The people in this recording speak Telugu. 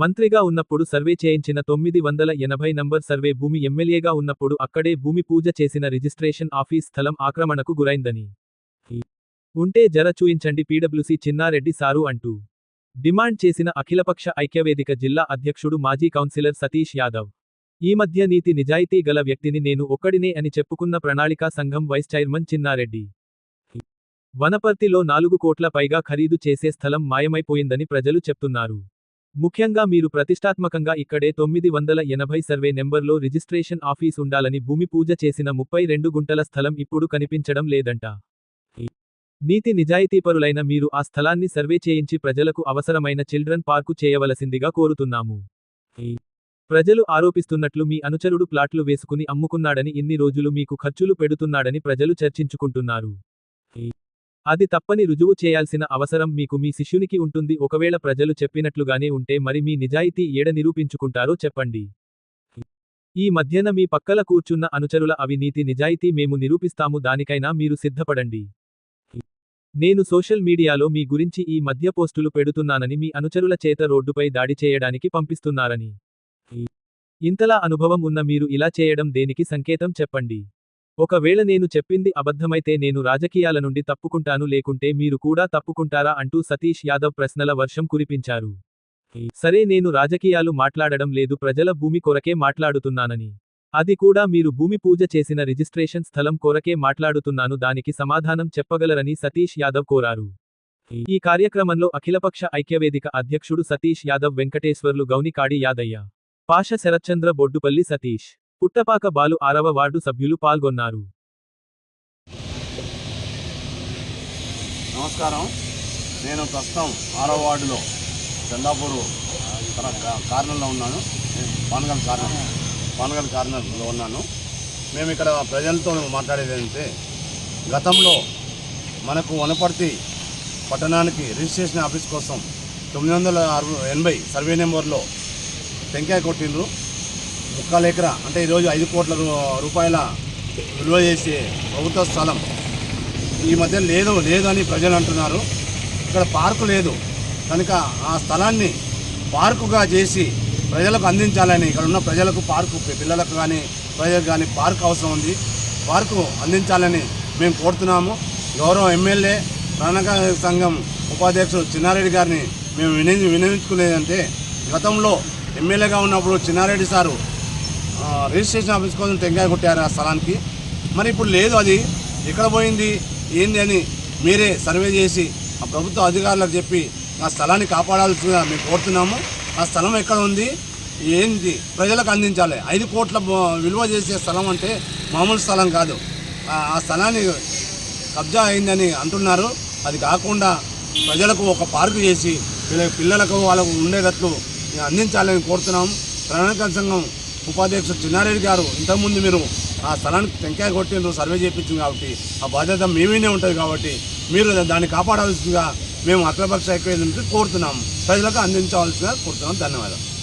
మంత్రిగా ఉన్నప్పుడు సర్వే చేయించిన తొమ్మిది వందల ఎనభై నంబర్ సర్వే భూమి ఎమ్మెల్యేగా ఉన్నప్పుడు అక్కడే భూమి పూజ చేసిన రిజిస్ట్రేషన్ ఆఫీస్ స్థలం ఆక్రమణకు గురైందని. ఉంటే జర చూయించండి పీడబ్ల్యూసీ చిన్నారెడ్డి సారు అంటూ. డిమాండ్ చేసిన అఖిలపక్ష ఐక్యవేదిక జిల్లా అధ్యక్షుడు మాజీ కౌన్సిలర్ సతీష్ యాదవ్. ఈ మధ్య నీతి నిజాయితీ గల వ్యక్తిని నేను ఒక్కడినే అని చెప్పుకున్న ప్రణాళికా సంఘం వైస్ చైర్మన్ చిన్నారెడ్డి. వనపర్తిలో నాలుగు కోట్ల పైగా ఖరీదు చేసే స్థలం మాయమైపోయిందని ప్రజలు చెప్తున్నారు. ముఖ్యంగా మీరు ప్రతిష్టాత్మకంగా ఇక్కడే తొమ్మిది వందల ఎనభై సర్వే నెంబర్లో రిజిస్ట్రేషన్ ఆఫీస్ ఉండాలని భూమి పూజ చేసిన ముప్పై రెండు గుంటల స్థలం ఇప్పుడు కనిపించడం లేదంట. నీతి నిజాయితీపరులైన మీరు ఆ స్థలాన్ని సర్వే చేయించి ప్రజలకు అవసరమైన చిల్డ్రన్ పార్కు చేయవలసిందిగా కోరుతున్నాము. ప్రజలు ఆరోపిస్తున్నట్లు మీ అనుచరుడు ప్లాట్లు వేసుకుని అమ్ముకున్నాడని ఇన్ని రోజులు మీకు ఖర్చులు పెడుతున్నాడని ప్రజలు చర్చించుకుంటున్నారు. అది తప్పని రుజువు చేయాల్సిన అవసరం మీకు మీ శిష్యునికి ఉంటుంది. ఒకవేళ ప్రజలు చెప్పినట్లుగానే ఉంటే మరి మీ నిజాయితీ ఏడ నిరూపించుకుంటారో చెప్పండి. ఈ మధ్యన మీ పక్కల కూర్చున్న అనుచరుల అవినీతి నిజాయితీ మేము నిరూపిస్తాము. దానికైనా మీరు సిద్ధపడండి. నేను సోషల్ మీడియాలో మీ గురించి ఈ మధ్య పోస్టులు పెడుతున్నానని మీ అనుచరుల చేత రోడ్డుపై దాడి చేయడానికి పంపిస్తున్నారని. ఇంతలా అనుభవం ఉన్న మీరు ఇలా చేయడం దేనికి సంకేతం చెప్పండి. ఒకవేళ నేను చెప్పింది అబద్ధమైతే నేను రాజకీయాల నుండి తప్పుకుంటాను లేకుంటే మీరు కూడా తప్పుకుంటారా అంటూ సతీష్ యాదవ్ ప్రశ్నల వర్షం కురిపించారు. సరే నేను రాజకీయాలు మాట్లాడడం లేదు ప్రజల భూమి కొరకే మాట్లాడుతున్నానని. అది కూడా మీరు భూమి పూజ చేసిన రిజిస్ట్రేషన్ స్థలం కొరకే మాట్లాడుతున్నాను దానికి సమాధానం చెప్పగలరని సతీష్ యాదవ్ కోరారు. ఈ కార్యక్రమంలో అఖిలపక్ష ఐక్యవేదిక అధ్యక్షుడు సతీష్ యాదవ్ వెంకటేశ్వర్లు గౌనికాడి యాదయ్య పాష శరత్చంద్ర బొడ్డుపల్లి సతీష్. పుట్టపాక బాలు ఆరవ వార్డు సభ్యులు పాల్గొన్నారు. నమస్కారం. నేను ప్రస్తుతం ఆరవ వార్డులో చందాపూర్ కార్నర్లో ఉన్నాను. పానగల్ కార్నర్ పానగల్ కార్నర్లో ఉన్నాను. మేము ఇక్కడ ప్రజలతో మాట్లాడేది ఏంటంటే గతంలో మనకు వనపర్తి పట్టణానికి రిజిస్ట్రేషన్ ఆఫీస్ కోసం తొమ్మిది వందల అరవై ఎనభై సర్వే నెంబర్లో టెంకాయ కొట్టిండ్రు. ముక్కాలు ఎకరా అంటే ఈరోజు ఐదు కోట్ల రూపాయల విలువ చేసే ప్రభుత్వ స్థలం. ఈ మధ్య లేదు లేదు అని ప్రజలు అంటున్నారు. ఇక్కడ పార్కు లేదు. కనుక ఆ స్థలాన్ని పార్కుగా చేసి ప్రజలకు అందించాలని ఇక్కడ ఉన్న ప్రజలకు పార్కు పిల్లలకు కానీ ప్రజలకు కానీ పార్క్ అవసరం ఉంది. పార్కు అందించాలని మేము కోరుతున్నాము. గౌరవ ఎమ్మెల్యే ప్రణక సంఘం ఉపాధ్యక్షుడు చిన్నారెడ్డి గారిని మేము విని వినియోగించుకునేదంటే గతంలో ఎమ్మెల్యేగా ఉన్నప్పుడు చిన్నారెడ్డి సారు రిజిస్ట్రేషన్ ఆఫీస్ కోసం టెంకాయ కొట్టారు ఆ స్థలానికి. మరి ఇప్పుడు లేదు అది. ఎక్కడ పోయింది? ఏంది అని మీరే సర్వే చేసి ఆ ప్రభుత్వ అధికారులకు చెప్పి ఆ స్థలాన్ని కాపాడాల్సిందిగా మేము కోరుతున్నాము. ఆ స్థలం ఎక్కడ ఉంది? ఏంది? ప్రజలకు అందించాలి. ఐదు కోట్ల విలువ చేసే స్థలం అంటే మామూలు స్థలం కాదు. ఆ స్థలాన్ని కబ్జా అయిందని అంటున్నారు. అది కాకుండా ప్రజలకు ఒక పార్కు చేసి పిల్లలకు వాళ్ళకు ఉండేటట్లు అందించాలని కోరుతున్నాము. ప్రణాళిక సంఘం ఉపాధ్యక్షుడు చిన్నారెడ్డి గారు ఇంతకుముందు మీరు ఆ స్థలానికి టెంకాయ కొట్టిండ్రు సర్వే చేయించింది కాబట్టి ఆ బాధ్యత మేమీనే ఉంటుంది కాబట్టి మీరు దాన్ని కాపాడాల్సిందిగా మేము అఖిలపక్ష ఐక్యవేదిక నుంచి కోరుతున్నాం. ప్రజలకు అందించవలసిందిగా కోరుతున్నాం. ధన్యవాదాలు.